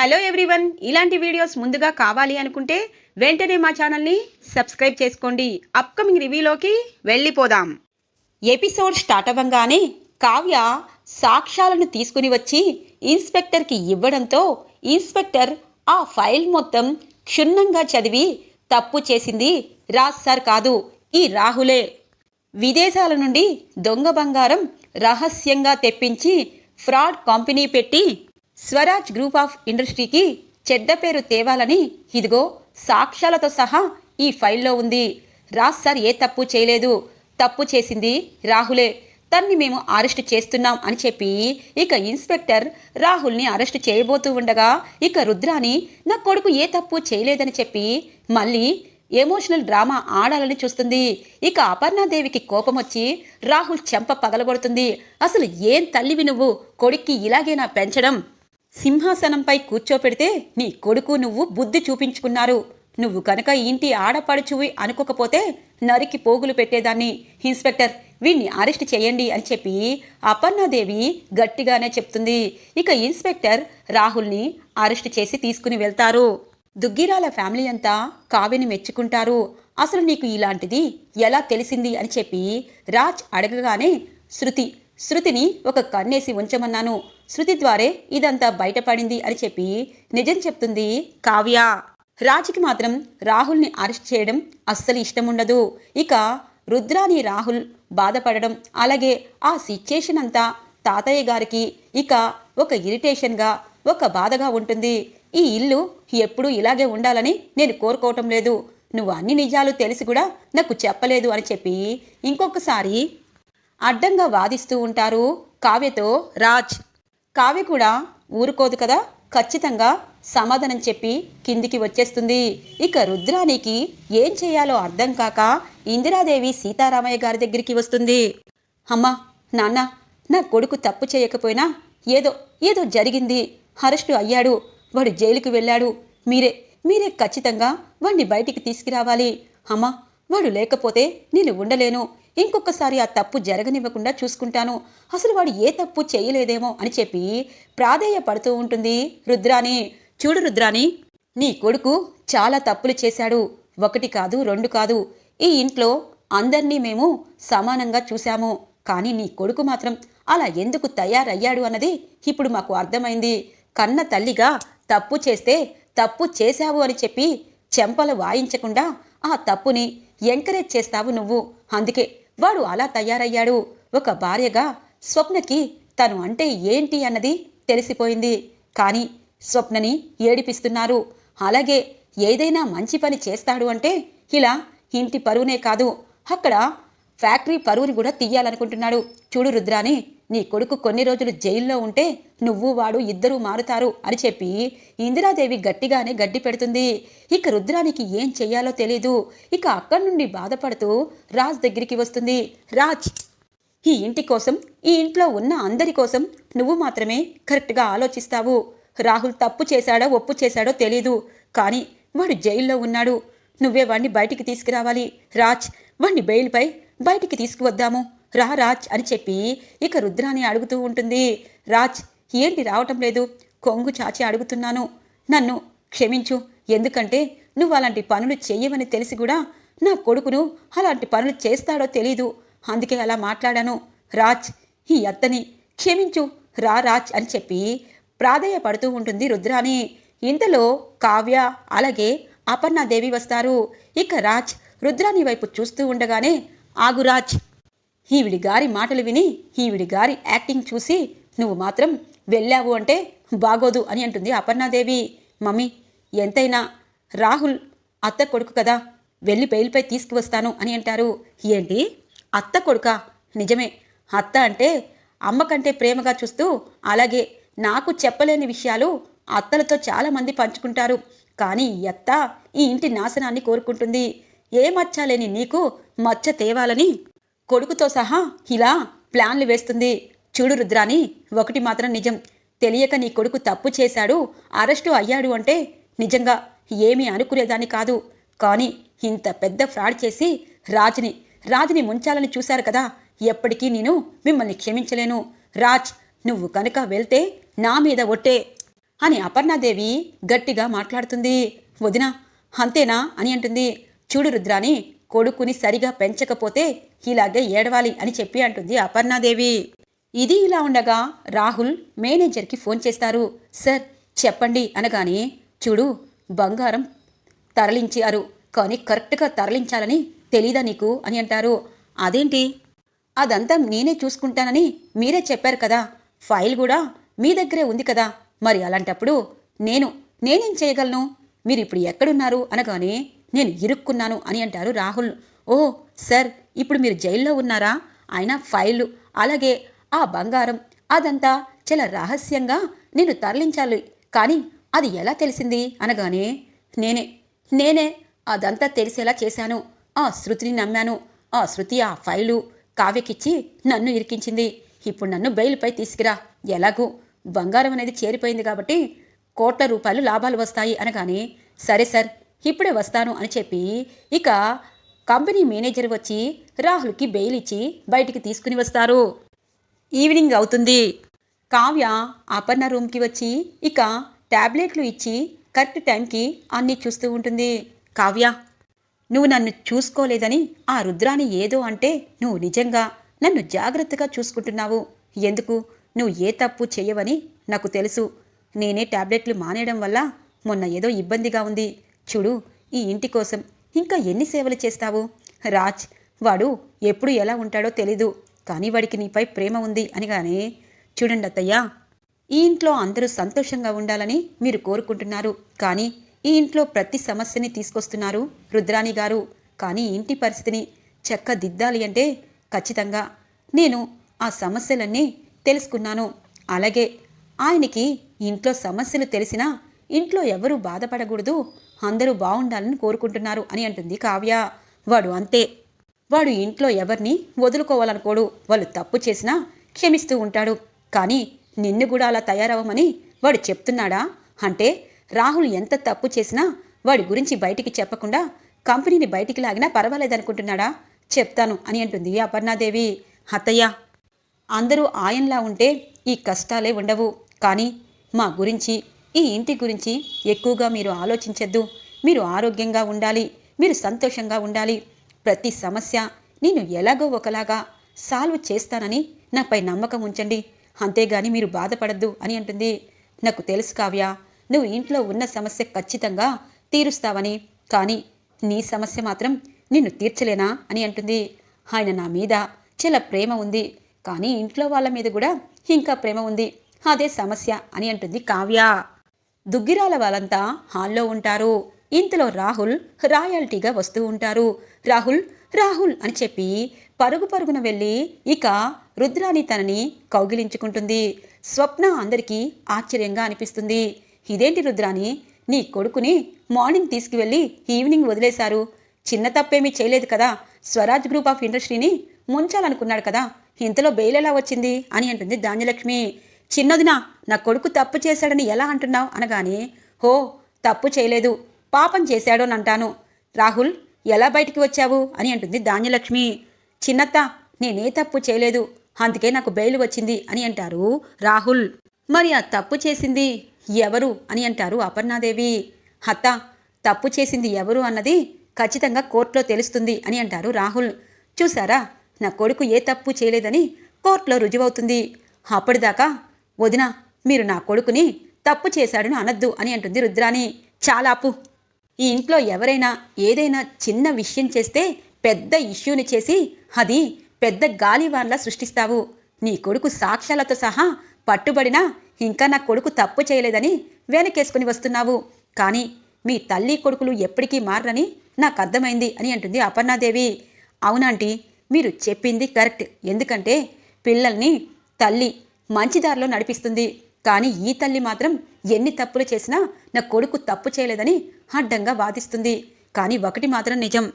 Hello everyone. ఇలాంటి videos ముందుగా కావాలి అనుకుంటే వెంటనే మా ఛానల్ని సబ్స్క్రైబ్ చేసుకోండి. అప్కమింగ్ రివ్యూలోకి వెళ్ళిపోదాం. ఎపిసోడ్ స్టార్ట్ అవ్వంగానే కావ్య సాక్ష్యాలను తీసుకుని వచ్చి ఇన్స్పెక్టర్కి ఇవ్వడంతో ఇన్స్పెక్టర్ ఆ ఫైల్ మొత్తం క్షుణ్ణంగా చదివి తప్పు చేసింది రాజ్ సార్ కాదు ఈ రాహులే. విదేశాల నుండి దొంగ బంగారం రహస్యంగా తెప్పించి ఫ్రాడ్ కంపెనీ పెట్టి స్వరాజ్ గ్రూప్ ఆఫ్ ఇండస్ట్రీకి చెడ్డ పేరు తేవాలని ఇదిగో సాక్ష్యాలతో సహా ఈ ఫైల్లో ఉంది. రాజ్ సార్ ఏ తప్పు చేయలేదు. తప్పు చేసింది రాహులే. తన్ని మేము అరెస్ట్ చేస్తున్నాం అని చెప్పి ఇక ఇన్స్పెక్టర్ రాహుల్ని అరెస్ట్ చేయబోతూ ఉండగా ఇక రుద్రాని నా కొడుకు ఏ తప్పు చేయలేదని చెప్పి మళ్ళీ ఎమోషనల్ డ్రామా ఆడాలని చూస్తుంది. ఇక అపర్ణాదేవికి కోపం వచ్చి రాహుల్ చెంప పగలగొడుతుంది. అసలు ఏం తల్లివి నువ్వు? కొడుక్కి ఇలాగేనా పెంచడం? సింహాసనంపై కూర్చోపెడితే నీ కొడుకు నువ్వు బుద్ధి చూపించుకున్నారు. నువ్వు కనుక ఇంటి ఆడపడుచువి అనుకోకపోతే నరికి పోగులు పెట్టేదాన్ని. ఇన్స్పెక్టర్ వీణ్ణి అరెస్ట్ చేయండి అని చెప్పి అపర్ణాదేవి గట్టిగానే చెప్తుంది. ఇక ఇన్స్పెక్టర్ రాహుల్ని అరెస్ట్ చేసి తీసుకుని వెళ్తారు. దుగ్గిరాల ఫ్యామిలీ అంతా కావ్యని మెచ్చుకుంటారు. అసలు నీకు ఇలాంటిది ఎలా తెలిసింది అని చెప్పి రాజ్ అడగగానే శృతి శృతిని ఒక కన్నేసి ఉంచమన్నాను. శృతి ద్వారే ఇదంతా బయటపడింది అని చెప్పి నిజం చెప్తుంది కావ్య. రాజుకి మాత్రం రాహుల్ని అరెస్ట్ చేయడం అస్సలు ఇష్టం ఉండదు ఇక రుద్రాని రాహుల్ బాధపడడం అలాగే ఆ సిచ్యుయేషన్ అంతా తాతయ్య గారికి ఇక ఒక ఇరిటేషన్గా ఒక బాధగా ఉంటుంది. ఈ ఇల్లు ఎప్పుడూ ఇలాగే ఉండాలని నేను కోరుకోవటం లేదు. నువ్వు అన్ని నిజాలు తెలిసి కూడా నాకు చెప్పలేదు అని చెప్పి ఇంకొకసారి అడ్డంగా వాదిస్తూ ఉంటారు కావ్యతో రాజ్. కావ్య కూడా ఊరుకోదు కదా ఖచ్చితంగా సమాధానం చెప్పి కిందికి వచ్చేస్తుంది. ఇక రుద్రానికి ఏం చేయాలో అర్థం కాక ఇందిరాదేవి సీతారామయ్య గారి దగ్గరికి వస్తుంది. అమ్మా నాన్న నా కొడుకు తప్పు చేయకపోయినా ఏదో ఏదో జరిగింది. అరెస్టు అయ్యాడు వాడు జైలుకు వెళ్ళాడు. మీరే మీరే ఖచ్చితంగా వాణ్ణి బయటికి తీసుకురావాలి. అమ్మా వాడు లేకపోతే నేను ఉండలేను. ఇంకొకసారి ఆ తప్పు జరగనివ్వకుండా చూసుకుంటాను. అసలు వాడు ఏ తప్పు చేయలేదేమో అని చెప్పి ప్రాధేయపడుతూ ఉంటుంది రుద్రాని చూడు రుద్రాని నీ కొడుకు చాలా తప్పులు చేశాడు. ఒకటి కాదు రెండు కాదు. ఈ ఇంట్లో అందర్నీ మేము సమానంగా చూశాము. కానీ నీ కొడుకు మాత్రం అలా ఎందుకు తయారయ్యాడు అన్నది ఇప్పుడు మాకు అర్థమైంది. కన్న తల్లిగా తప్పు చేస్తే తప్పు చేశావు అని చెప్పి చెంపలు వాయించకుండా ఆ తప్పుని ఎంకరేజ్ చేస్తావు నువ్వు. అందుకే వాడు అలా తయారయ్యాడు. ఒక భార్యగా స్వప్నకి తను అంటే ఏంటి అన్నది తెలిసిపోయింది. కానీ స్వప్నని ఏడిపిస్తున్నారు. అలాగే ఏదైనా మంచి పని చేస్తాడు అంటే ఇలా ఇంటి పరువునే కాదు. అక్కడ ఫ్యాక్టరీ పరువుని కూడా తీయాలనుకుంటున్నాడు. చూడు రుద్రాని నీ కొడుకు కొన్ని రోజులు జైల్లో ఉంటే నువ్వు వాడు ఇద్దరూ మారుతారు అని చెప్పి ఇందిరాదేవి గట్టిగానే గడ్డి పెడుతుంది. ఇక రుద్రానికి ఏం చెయ్యాలో తెలీదు. ఇక అక్కడి నుండి బాధపడుతూ రాజ్ దగ్గరికి వస్తుంది. రాజ్ ఈ ఇంటి కోసం ఈ ఇంట్లో ఉన్న అందరి కోసం నువ్వు మాత్రమే కరెక్ట్గా ఆలోచిస్తావు. రాహుల్ తప్పు చేశాడో ఒప్పు చేశాడో తెలీదు. కానీ వాడు జైల్లో ఉన్నాడు. నువ్వే వాడిని బయటికి తీసుకురావాలి. రాజ్ వాడిని బెయిల్పై బయటికి తీసుకువద్దాము. రా రాజ్ అని చెప్పి ఇక రుద్రాని అడుగుతూ ఉంటుంది. రాజ్ ఏంటి రావటం లేదు? కొంగు చాచి అడుగుతున్నాను. నన్ను క్షమించు. ఎందుకంటే నువ్వు అలాంటి పనులు చెయ్యవని తెలిసి కూడా నా కొడుకును అలాంటి పనులు చేస్తాడో తెలీదు. అందుకే అలా మాట్లాడాను. రాజ్ ఈ అత్తని క్షమించు. రా రాజ్ అని చెప్పి ప్రాధేయపడుతూ ఉంటుంది రుద్రాని. ఇంతలో కావ్య అలాగే అపర్ణాదేవి వస్తారు. ఇక రాజ్ రుద్రాని వైపు చూస్తూ ఉండగానే ఆగురాజ్. ఈవిడి గారి మాటలు విని ఈవిడి గారి యాక్టింగ్ చూసి నువ్వు మాత్రం వెళ్ళావు అంటే బాగోదు అని అంటుంది అపర్ణాదేవి. మమ్మీ ఎంతైనా రాహుల్ అత్త కొడుకు కదా వెళ్ళి బెయిల్పై తీసుకువస్తాను అని అంటారు. ఏంటి? అత్త కొడుక? నిజమే. అత్త అంటే అమ్మ కంటే ప్రేమగా చూస్తూ అలాగే నాకు చెప్పలేని విషయాలు అత్తలతో చాలామంది పంచుకుంటారు. కానీ ఈ అత్త ఈ ఇంటి నాశనాన్ని కోరుకుంటుంది. ఏ మచ్చ లేని నీకు మచ్చ తేవాలని? కొడుకుతో సహా ఇలా ప్లాన్లు వేస్తుంది. చూడు రుద్రాని ఒకటి మాత్రం నిజం. తెలియక నీ కొడుకు తప్పు చేశాడు అరెస్టు అయ్యాడు అంటే నిజంగా ఏమీ అనుకునేదాన్ని కాదు. కానీ ఇంత పెద్ద ఫ్రాడ్ చేసి రాజుని రాజుని ముంచాలని చూశారు కదా ఎప్పటికీ నేను మిమ్మల్ని క్షమించలేను. రాజ్ నువ్వు కనుక వెళ్తే నా మీద ఒట్టే అని అపర్ణాదేవి గట్టిగా మాట్లాడుతుంది. వదిన అంతేనా అని అంటుంది. చూడు రుద్రాని కొడుకుని సరిగా పెంచకపోతే ఇలాగే ఏడవాలి అని చెప్పి అంటుంది అపర్ణాదేవి. ఇది ఇలా ఉండగా రాహుల్ మేనేజర్కి ఫోన్ చేస్తారు. సార్ చెప్పండి అనగానే చూడు బంగారం తరలించారు. కానీ కరెక్ట్గా తరలించాలని తెలీదా నీకు అని అంటారు. అదేంటి? అదంతా నేనే చూసుకుంటానని మీరే చెప్పారు కదా. ఫైల్ కూడా మీ దగ్గరే ఉంది కదా. మరి అలాంటప్పుడు నేను నేనేం చేయగలను? మీరు ఇప్పుడు ఎక్కడున్నారు అనగానే నేను ఇరుక్కున్నాను అని అంటారు రాహుల్. ఓ సార్ ఇప్పుడు మీరు జైల్లో ఉన్నారా? ఆయన ఫైలు అలాగే ఆ బంగారం అదంతా చాలా రహస్యంగా నేను తరలించాలి. కానీ అది ఎలా తెలిసింది? అనగానే నేనే నేనే అదంతా తెలిసేలా చేశాను. ఆ శృతిని నమ్మాను. ఆ శృతి ఆ ఫైలు కావ్యకిచ్చి నన్ను ఇరికించింది. ఇప్పుడు నన్ను బెయిల్పై తీసుకురా. ఎలాగూ? బంగారం అనేది చేరిపోయింది కాబట్టి కోట్ల రూపాయలు లాభాలు వస్తాయి. అనగానే సరే సార్ ఇప్పుడే వస్తాను అని చెప్పి ఇక కంపెనీ మేనేజర్ వచ్చి రాహుల్కి బెయిల్ ఇచ్చి బయటికి తీసుకుని వస్తారు. ఈవినింగ్ అవుతుంది. కావ్య అపర్ణ రూమ్కి వచ్చి ఇక ట్యాబ్లెట్లు ఇచ్చి కరెక్ట్ టైంకి అన్నీ చూస్తూ ఉంటుంది. కావ్య నువ్వు నన్ను చూసుకోలేదని ఆ రుద్రాని ఏదో అంటే నువ్వు నిజంగా నన్ను జాగ్రత్తగా చూసుకుంటున్నావు. ఎందుకు? నువ్వు ఏ తప్పు చేయవని నాకు తెలుసు. నేనే ట్యాబ్లెట్లు మానేయడం వల్ల మొన్న ఏదో ఇబ్బందిగా ఉంది. చూడు ఈ ఇంటి కోసం ఇంకా ఎన్ని సేవలు చేస్తావు? రాజ్ వాడు ఎప్పుడు ఎలా ఉంటాడో తెలీదు కానీ వాడికి నీపై ప్రేమ ఉంది అనగానే చూడండి అత్తయ్య ఈ ఇంట్లో అందరూ సంతోషంగా ఉండాలని మీరు కోరుకుంటున్నారు కానీ ఈ ఇంట్లో ప్రతి సమస్యని తీసుకొస్తున్నారు రుద్రాణి గారు కానీ ఇంటి పరిస్థితిని చక్కదిద్దాలి అంటే ఖచ్చితంగా నేను ఆ సమస్యలన్నీ తెలుసుకున్నాను. అలాగే ఆయనకి ఇంట్లో సమస్యలు తెలిసినా ఇంట్లో ఎవరూ బాధపడకూడదు అందరూ బాగుండాలని కోరుకుంటున్నారు అని అంటుంది కావ్య. వాడు అంతే. వాడు ఇంట్లో ఎవరిని వదులుకోవాలనుకోడు. వాళ్ళు తప్పు చేసినా క్షమిస్తూ ఉంటాడు. కానీ నిన్ను కూడా అలా తయారవ్వమని వాడు చెప్తున్నాడా? అంటే రాహుల్ ఎంత తప్పు చేసినా వాడి గురించి బయటికి చెప్పకుండా కంపెనీని బయటికి లాగినా పర్వాలేదనుకుంటున్నాడా? చెప్తాను అని అంటుంది అపర్ణాదేవి. అత్తయ్య అందరూ ఆయన్లా ఉంటే ఈ కష్టాలే ఉండవు. కానీ మా గురించి ఈ ఇంటి గురించి ఎక్కువగా మీరు ఆలోచించద్దు. మీరు ఆరోగ్యంగా ఉండాలి. మీరు సంతోషంగా ఉండాలి. ప్రతి సమస్య నేను ఎలాగో ఒకలాగా సాల్వ్ చేస్తానని నాపై నమ్మకం ఉంచండి. అంతేగాని మీరు బాధపడద్దు అని అంటుంది. నాకు తెలుసు కావ్య నువ్వు ఇంట్లో ఉన్న సమస్య ఖచ్చితంగా తీరుస్తావని కానీ నీ సమస్య మాత్రం నిన్ను తీర్చలేనా అని అంటుంది. ఆయన నా మీద చాలా ప్రేమ ఉంది కానీ ఇంట్లో వాళ్ళ మీద కూడా ఇంకా ప్రేమ ఉంది. అదే సమస్య అని అంటుంది కావ్య. దుగ్గిరాల వాళ్ళంతా హాల్లో ఉంటారు. ఇంతలో రాహుల్ రాయల్టీగా వస్తూ ఉంటారు. రాహుల్ రాహుల్ అని చెప్పి పరుగు పరుగున వెళ్ళి ఇక రుద్రాని తనని కౌగిలించుకుంటుంది. స్వప్న అందరికీ ఆశ్చర్యంగా అనిపిస్తుంది. ఇదేంటి రుద్రాని నీ కొడుకుని మార్నింగ్ తీసుకువెళ్ళి ఈవినింగ్ వదిలేశారు. చిన్న తప్పేమీ చేయలేదు కదా? స్వరాజ్ గ్రూప్ ఆఫ్ ఇండస్ట్రీని ముంచాలనుకున్నాడు కదా? ఇంతలో బెయిల్ ఎలా వచ్చింది? అని అంటుంది ధాన్యలక్ష్మి. చిన్నదినా నా కొడుకు తప్పు చేశాడని ఎలా అంటున్నావు? అనగానే హో తప్పు చేయలేదు. పాపం చేశాడోనంటాను. రాహుల్ ఎలా బయటికి వచ్చావు? అని అంటుంది ధాన్యలక్ష్మి. చిన్నత్త నేనే తప్పు చేయలేదు. అందుకే నాకు బెయిల్ వచ్చింది అని అంటారు రాహుల్. మరి ఆ తప్పు చేసింది ఎవరు? అని అంటారు అపర్ణాదేవి. అత్త తప్పు చేసింది ఎవరు అన్నది ఖచ్చితంగా కోర్టులో తెలుస్తుంది అని అంటారు రాహుల్. చూసారా నా కొడుకు ఏ తప్పు చేయలేదని కోర్టులో రుజువవుతుంది. అప్పటిదాకా వదిన మీరు నా కొడుకుని తప్పు చేశాడని అనద్దు అని అంటుంది రుద్రాని చాలా ఈ ఇంట్లో ఎవరైనా ఏదైనా చిన్న విషయం చేస్తే పెద్ద ఇష్యూని చేసి అది పెద్ద గాలివాన్లా సృష్టిస్తావు. నీ కొడుకు సాక్ష్యాలతో సహా పట్టుబడినా ఇంకా నా కొడుకు తప్పు చేయలేదని వెనకేసుకుని వస్తున్నావు. కానీ మీ తల్లి కొడుకులు ఎప్పటికీ మారని నాకు అర్థమైంది అని అంటుంది అపర్ణాదేవి. అవునాంటీ మీరు చెప్పింది కరెక్ట్. ఎందుకంటే పిల్లల్ని తల్లి మంచిదారిలో నడిపిస్తుంది. కానీ ఈ తల్లి మాత్రం ఎన్ని తప్పులు చేసినా నా కొడుకు తప్పు చేయలేదని అడ్డంగా వాదిస్తుంది. కానీ ఒకటి మాత్రం నిజం.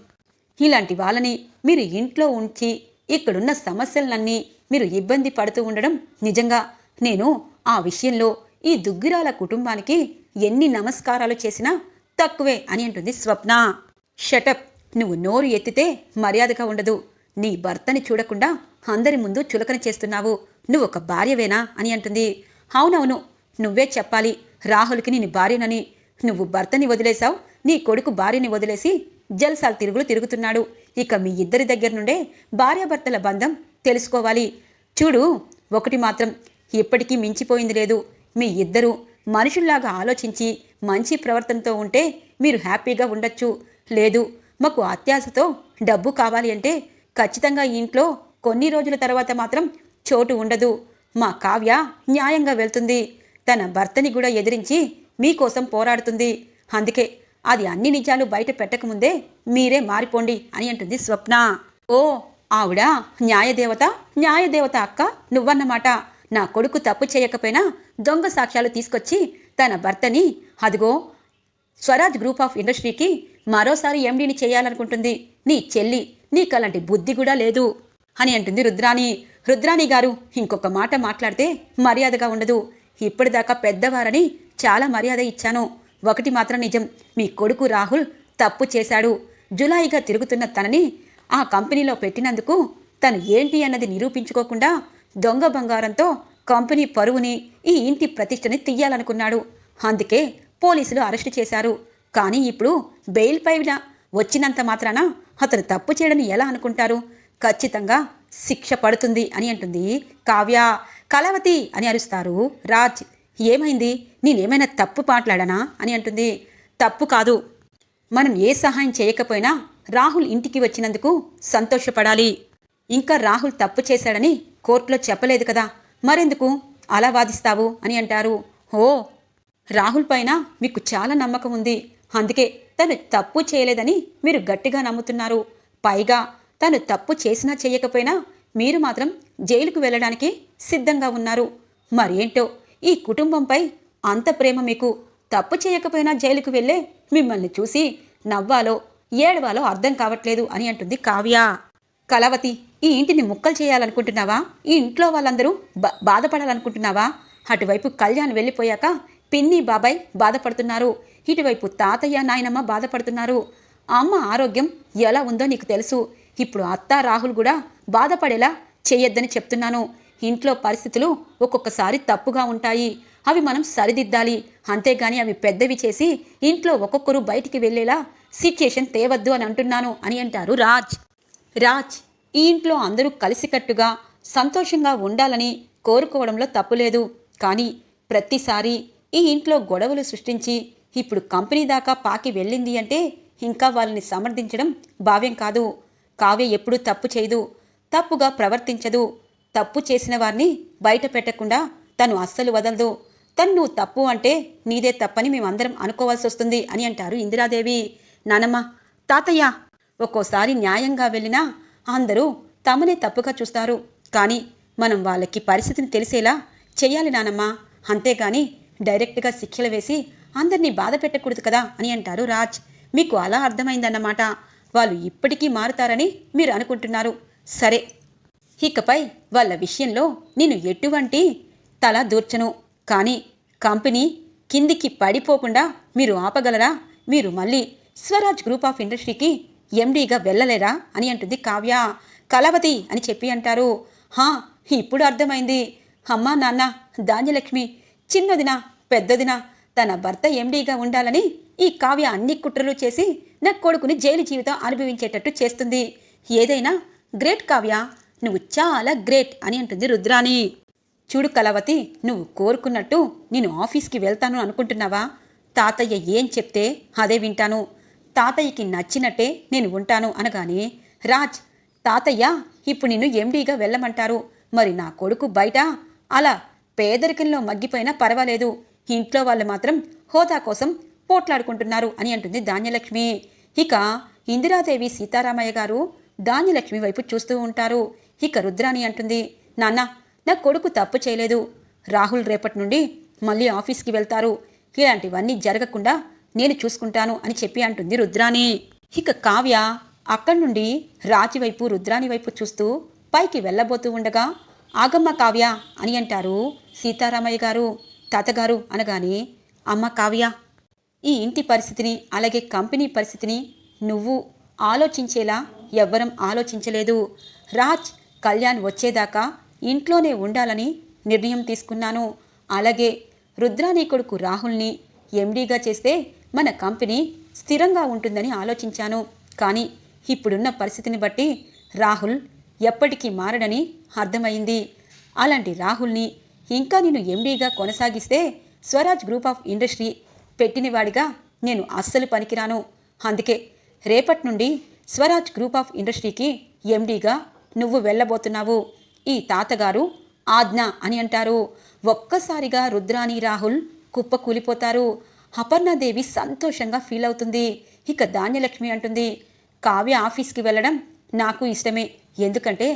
ఇలాంటి వాళ్ళని మీరు ఇంట్లో ఉంచి ఇక్కడున్న సమస్యలన్నీ మీరు ఇబ్బంది పడుతూ ఉండడం నిజంగా. నేను ఆ విషయంలో ఈ దుగ్గిరాల కుటుంబానికి ఎన్ని నమస్కారాలు చేసినా తక్కువే అని అంటుంది స్వప్న. షటప్ నువ్వు నోరు ఎత్తితే మర్యాదగా ఉండదు. నీ భర్తని చూడకుండా అందరి ముందు చులకన చేస్తున్నావు. నువ్వు ఒక భార్యవేనా అని అంటుంది. అవునవును నువ్వే చెప్పాలి. రాహుల్కి నేను భార్యనని. నువ్వు భర్తని వదిలేశావు. నీ కొడుకు భార్యని వదిలేసి జల్సాలు తిరుగులు తిరుగుతున్నాడు. ఇక మీ ఇద్దరి దగ్గర నుండే భార్యాభర్తల బంధం తెలుసుకోవాలి. చూడు ఒకటి మాత్రం ఇప్పటికీ మించిపోయింది లేదు. మీ ఇద్దరూ మనుషుల్లాగా ఆలోచించి మంచి ప్రవర్తనతో ఉంటే మీరు హ్యాపీగా ఉండొచ్చు. లేదు మాకు అత్యాశతో డబ్బు కావాలి అంటే ఖచ్చితంగా ఈ ఇంట్లో కొన్ని రోజుల తర్వాత మాత్రం చోటు ఉండదు. మా కావ్య న్యాయంగా వెళ్తుంది. తన భర్తని కూడా ఎదిరించి మీకోసం పోరాడుతుంది. అందుకే అది అన్ని నిజాలు బయట పెట్టకముందే మీరే మారిపోండి అని అంటుంది స్వప్న. ఓ ఆవిడ న్యాయదేవత న్యాయదేవత అక్క నువ్వన్నమాట. నా కొడుకు తప్పు చేయకపోయినా దొంగ సాక్ష్యాలు తీసుకొచ్చి తన భర్తని అదిగో స్వరాజ్ గ్రూప్ ఆఫ్ ఇండస్ట్రీకి మరోసారి ఎండీని చేయాలనుకుంటుంది. నీ చెల్లి నీకు అలాంటి బుద్ధి కూడా లేదు అని అంటుంది రుద్రాణి. రుద్రాణి గారు ఇంకొక మాట మాట్లాడితే మర్యాదగా ఉండదు. ఇప్పటిదాకా పెద్దవారని చాలా మర్యాద ఇచ్చాను. ఒకటి మాత్రం నిజం మీ కొడుకు రాహుల్ తప్పు చేశాడు. జులాయిగా తిరుగుతున్న తనని ఆ కంపెనీలో పెట్టినందుకు తను ఏంటి అన్నది నిరూపించుకోకుండా దొంగ బంగారంతో కంపెనీ పరువుని ఈ ఇంటి ప్రతిష్టని తీయాలనుకున్నాడు. అందుకే పోలీసులు అరెస్టు చేశారు. కానీ ఇప్పుడు బెయిల్ పైన వచ్చినంత మాత్రాన అతను తప్పు చేయడని ఎలా అనుకుంటారు? ఖచ్చితంగా శిక్ష పడుతుంది అని అంటుంది కావ్య. కళావతి అని అరుస్తారు. రాజ్ ఏమైంది? నేనేమైనా తప్పు మాట్లాడానా? అని అంటుంది. తప్పు కాదు. మనం ఏ సహాయం చేయకపోయినా రాహుల్ ఇంటికి వచ్చినందుకు సంతోషపడాలి. ఇంకా రాహుల్ తప్పు చేశాడని కోర్టులో చెప్పలేదు కదా. మరెందుకు? అలా వాదిస్తావు? అని అంటారు. ఓ! రాహుల్ పైన మీకు చాలా నమ్మకం ఉంది. అందుకే తను తప్పు చేయలేదని మీరు గట్టిగా నమ్ముతున్నారు. పైగా తను తప్పు చేసినా చేయకపోయినా మీరు మాత్రం జైలుకు వెళ్ళడానికి సిద్ధంగా ఉన్నారు. మరేంటో? ఈ కుటుంబంపై అంత ప్రేమ మీకు. తప్పు చేయకపోయినా జైలుకు వెళ్ళే మిమ్మల్ని చూసి నవ్వాలో ఏడవాలో అర్థం కావట్లేదు అని అంటుంది కావ్య. కలవతి ఈ ఇంటిని ముక్కలు చేయాలనుకుంటున్నావా? ఈ ఇంట్లో వాళ్ళందరూ బా బాధపడాలనుకుంటున్నావా? అటువైపు కళ్యాణ్ వెళ్ళిపోయాక పిన్ని బాబాయ్ బాధపడుతున్నారు. ఇటువైపు తాతయ్య నాయనమ్మ బాధపడుతున్నారు. అమ్మ ఆరోగ్యం ఎలా ఉందో నీకు తెలుసు. ఇప్పుడు అత్త రాహుల్ కూడా బాధపడేలా చేయొద్దని చెప్తున్నాను. ఇంట్లో పరిస్థితులు ఒక్కొక్కసారి తప్పుగా ఉంటాయి. అవి మనం సరిదిద్దాలి. అంతేగాని అవి పెద్దవి చేసి ఇంట్లో ఒక్కొక్కరు బయటికి వెళ్ళేలా సిచ్యుయేషన్ తేవద్దు అని అంటున్నాను అని అంటారు రాజ్. రాజ్ ఈ ఇంట్లో అందరూ కలిసికట్టుగా సంతోషంగా ఉండాలని కోరుకోవడంలో తప్పులేదు. కానీ ప్రతిసారి ఈ ఇంట్లో గొడవలు సృష్టించి ఇప్పుడు కంపెనీ దాకా పాకి వెళ్ళింది అంటే ఇంకా వాళ్ళని సమర్థించడం భావ్యం కాదు. కావ్య ఎప్పుడూ తప్పు చేయదు తప్పుగా ప్రవర్తించదు. తప్పు చేసిన వారిని బయట పెట్టకుండా తను అస్సలు వదలదు. తను నువ్వు తప్పు అంటే నీదే తప్పని మేమందరం అనుకోవాల్సి వస్తుంది అని అంటారు ఇందిరాదేవి. నానమ్మ తాతయ్య ఒక్కోసారి న్యాయంగా వెళ్ళినా అందరూ తమనే తప్పుగా చూస్తారు. కానీ మనం వాళ్ళకి పరిస్థితిని తెలిసేలా చెయ్యాలి నానమ్మ. అంతేగాని డైరెక్ట్గా శిక్షలు వేసి అందరినీ బాధ పెట్టకూడదు కదా అని అంటారు రాజ్. మీకు అలా అర్థమైందన్నమాట. వాళ్ళు ఇప్పటికీ మారుతారని మీరు అనుకుంటున్నారు. సరే. ఇకపై వాళ్ళ విషయంలో నేను ఎటువంటి తల దూర్చను. కానీ కంపెనీ కిందికి పడిపోకుండా మీరు ఆపగలరా? మీరు మళ్ళీ స్వరాజ్ గ్రూప్ ఆఫ్ ఇండస్ట్రీకి ఎండీగా వెళ్ళలేరా? అని అంటుంది కావ్య. కలవతి అని చెప్పి అంటారు. హా ఇప్పుడు అర్థమైంది. అమ్మా నాన్న ధాన్యలక్ష్మి చిన్నదిన పెద్దదిన తన భర్త ఎండీగా ఉండాలని ఈ కావ్య అన్ని కుట్రలు చేసి నా కొడుకుని జైలు జీవితం అనుభవించేటట్టు చేస్తుంది. ఏదైనా గ్రేట్ కావ్య నువ్వు చాలా గ్రేట్ అని అంటుంది రుద్రాణి. చూడు కలవతి నువ్వు కోరుకున్నట్టు నేను ఆఫీస్కి వెళ్తాను అనుకుంటున్నావా? తాతయ్య ఏం చెప్తే అదే వింటాను. తాతయ్యకి నచ్చినట్టే నేను ఉంటాను అనగానే రాజ్ తాతయ్య ఇప్పుడు నిన్ను ఎండీగా వెళ్ళమంటారు. మరి నా కొడుకు బయట అలా పేదరికంలో మగ్గిపోయినా పర్వాలేదు. ఇంట్లో వాళ్ళు మాత్రం హోదా కోసం పోట్లాడుకుంటున్నారు అని అంటుంది ధాన్యలక్ష్మి. ఇక ఇందిరాదేవి సీతారామయ్య గారు ధాన్యలక్ష్మి వైపు చూస్తూ ఉంటారు. ఇక రుద్రాణి అంటుంది నాన్న నా కొడుకు తప్పు చేయలేదు. రాహుల్ రేపటి నుండి మళ్ళీ ఆఫీస్కి వెళ్తారు. ఇలాంటివన్నీ జరగకుండా నేను చూసుకుంటాను అని చెప్పి అంటుంది రుద్రాణి. ఇక కావ్య అక్కడి నుండి రాతి వైపు రుద్రాణి వైపు చూస్తూ పైకి వెళ్ళబోతూ ఉండగా ఆగమ్మ కావ్య అని అంటారు సీతారామయ్య గారు. తాతగారు అనగానే అమ్మ కావ్య ఈ ఇంటి పరిస్థితిని అలాగే కంపెనీ పరిస్థితిని నువ్వు ఆలోచించేలా ఎవ్వరం ఆలోచించలేదు. రాజ్ కళ్యాణ్ వచ్చేదాకా ఇంట్లోనే ఉండాలని నిర్ణయం తీసుకున్నాను. అలాగే రుద్రాని కొడుకు రాహుల్ని ఎండీగా చేస్తే మన కంపెనీ స్థిరంగా ఉంటుందని ఆలోచించాను. కానీ ఇప్పుడున్న పరిస్థితిని బట్టి రాహుల్ ఎప్పటికీ మారడని అర్థమైంది. అలాంటి రాహుల్ని ఇంకా నేను ఎండీగా కొనసాగిస్తే స్వరాజ్ గ్రూప్ ఆఫ్ ఇండస్ట్రీ పెట్టినవాడిగా నేను అస్సలు పనికిరాను. అందుకే రేపటి నుండి స్వరాజ్ గ్రూప్ ఆఫ్ ఇండస్ట్రీకి ఎండీగా నువ్వు వెళ్ళబోతున్నావు. ఈ తాతగారు ఆజ్ఞ అని అంటారు. ఒక్కసారిగా రుద్రాని రాహుల్ కుప్ప కూలిపోతారు. అపర్ణాదేవి సంతోషంగా ఫీల్ అవుతుంది. ఇక ధాన్యలక్ష్మి అంటుంది కావ్య ఆఫీస్కి వెళ్ళడం నాకు ఇష్టమే. ఎందుకంటే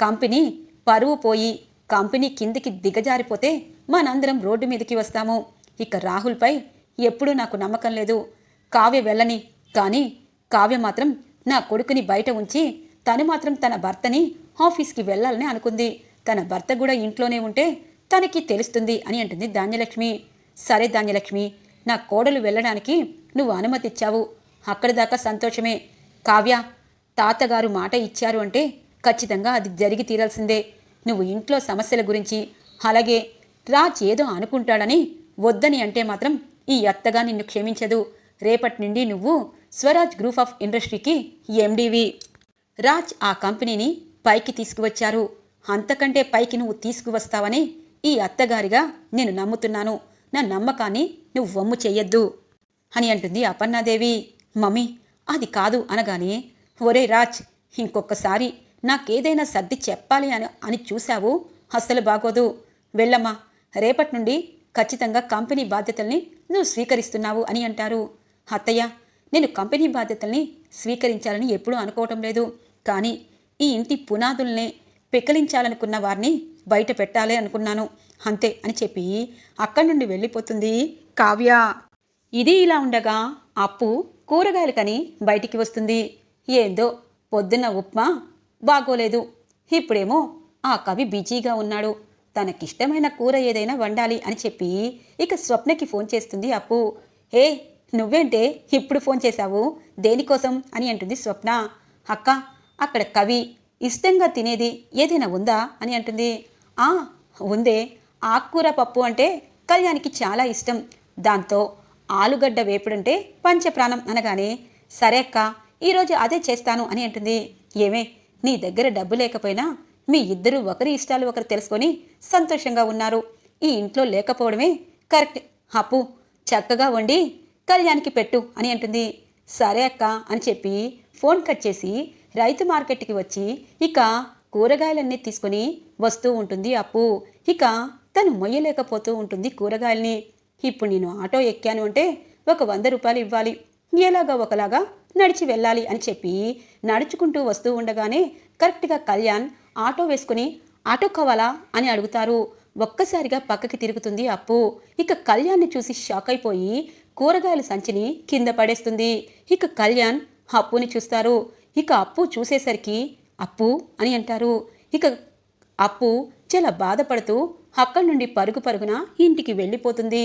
కంపెనీ పరువు పోయి కంపెనీ కిందికి దిగజారిపోతే మనందరం రోడ్డు మీదకి వస్తాము. ఇక రాహుల్పై ఎప్పుడూ నాకు నమ్మకం లేదు. కావ్య వెళ్ళని కానీ కావ్య మాత్రం నా కొడుకుని బయట ఉంచి తను మాత్రం తన భర్తని ఆఫీస్కి వెళ్ళాలని అనుకుంది. తన భర్త కూడా ఇంట్లోనే ఉంటే తనకి తెలుస్తుంది అని అంటుంది ధాన్యలక్ష్మి. సరే ధాన్యలక్ష్మి నా కోడలు వెళ్ళడానికి నువ్వు అనుమతి ఇచ్చావు. అక్కడి దాకా సంతోషమే. కావ్య తాతగారు మాట ఇచ్చారు అంటే ఖచ్చితంగా అది జరిగి తీరాల్సిందే. నువ్వు ఇంట్లో సమస్యల గురించి అలాగే రాజ్ ఏదో అనుకుంటాడని వద్దని అంటే మాత్రం ఈ అత్తగా నిన్ను క్షమించదు. రేపటి నుండి నువ్వు స్వరాజ్ గ్రూప్ ఆఫ్ ఇండస్ట్రీకి ఎండివి. రాజ్ ఆ కంపెనీని పైకి తీసుకువచ్చారు. అంతకంటే పైకి నువ్వు తీసుకువస్తావని ఈ అత్తగారిగా నేను నమ్ముతున్నాను. నా నమ్మకాన్ని నువ్వు వమ్ము చెయ్యొద్దు అని అంటుంది అపర్ణాదేవి. మమ్మీ అది కాదు అనగానే ఒరే రాజ్ ఇంకొకసారి నాకేదైనా సర్ది చెప్పాలి అని అని చూశావు అస్సలు బాగోదు. వెళ్ళమ్మా రేపటి నుండి ఖచ్చితంగా కంపెనీ బాధ్యతల్ని నువ్వు స్వీకరిస్తున్నావు అని అంటారు. అత్తయ్య నేను కంపెనీ బాధ్యతల్ని స్వీకరించాలని ఎప్పుడూ అనుకోవటం లేదు. కానీ ఈ ఇంటి పునాదుల్నే పెకలించాలనుకున్న వారిని బయట పెట్టాలి అనుకున్నాను. అంతే అని చెప్పి అక్కడి నుండి వెళ్ళిపోతుంది కావ్య. ఇది ఇలా ఉండగా అప్పు కూరగాయలు కని బయటికి వస్తుంది. ఏందో పొద్దున్న ఉప్మా బాగోలేదు. ఇప్పుడేమో ఆ కవి బిజీగా ఉన్నాడు. తనకిష్టమైన కూర ఏదైనా వండాలి అని చెప్పి ఇక స్వప్నకి ఫోన్ చేస్తుంది అప్పు. ఏ నువ్వేంటే ఇప్పుడు ఫోన్ చేశావు? దేనికోసం అని అంటుంది స్వప్న. అక్క అక్కడ కవి ఇష్టంగా తినేది ఏదైనా ఉందా అని అంటుంది. ఆ ఉందే. ఆకుకూర పప్పు అంటే కళ్యాణికి చాలా ఇష్టం. దాంతో ఆలుగడ్డ వేపుడంటే పంచప్రాణం అనగానే సరే అక్క ఈరోజు అదే చేస్తాను అని అంటుంది. ఏమే నీ దగ్గర డబ్బు లేకపోయినా మీ ఇద్దరు ఒకరి ఇష్టాలు ఒకరు తెలుసుకొని సంతోషంగా ఉన్నారు. ఈ ఇంట్లో లేకపోవడమే కరెక్ట్. అప్పు చక్కగా వండి కళ్యాణ్కి పెట్టు అని అంటుంది. సరే అక్క అని చెప్పి ఫోన్ కట్ చేసి రైతు మార్కెట్కి వచ్చి ఇక కూరగాయలన్నీ తీసుకొని వస్తూ ఉంటుంది అప్పు. ఇక తను మొయ్యలేకపోతూ ఉంటుంది కూరగాయల్ని. ఇప్పుడు నేను ఆటో ఎక్కాను అంటే ఒక వంద రూపాయలు ఇవ్వాలి. ఎలాగా ఒకలాగా నడిచి వెళ్ళాలి అని చెప్పి నడుచుకుంటూ వస్తూ ఉండగానే కరెక్ట్గా కళ్యాణ్ ఆటో వేసుకుని ఆటో కావాలా? అని అడుగుతారు. ఒక్కసారిగా పక్కకి తిరుగుతుంది అప్పు. ఇక కళ్యాణ్ని చూసి షాక్ అయిపోయి కూరగాయల సంచిని కింద పడేస్తుంది. ఇక కళ్యాణ్ అప్పుని చూస్తారు. ఇక అప్పు చూసేసరికి అప్పు అని అంటారు. ఇక అప్పు చాలా బాధపడుతూ అక్కడి నుండి పరుగు పరుగున ఇంటికి వెళ్ళిపోతుంది.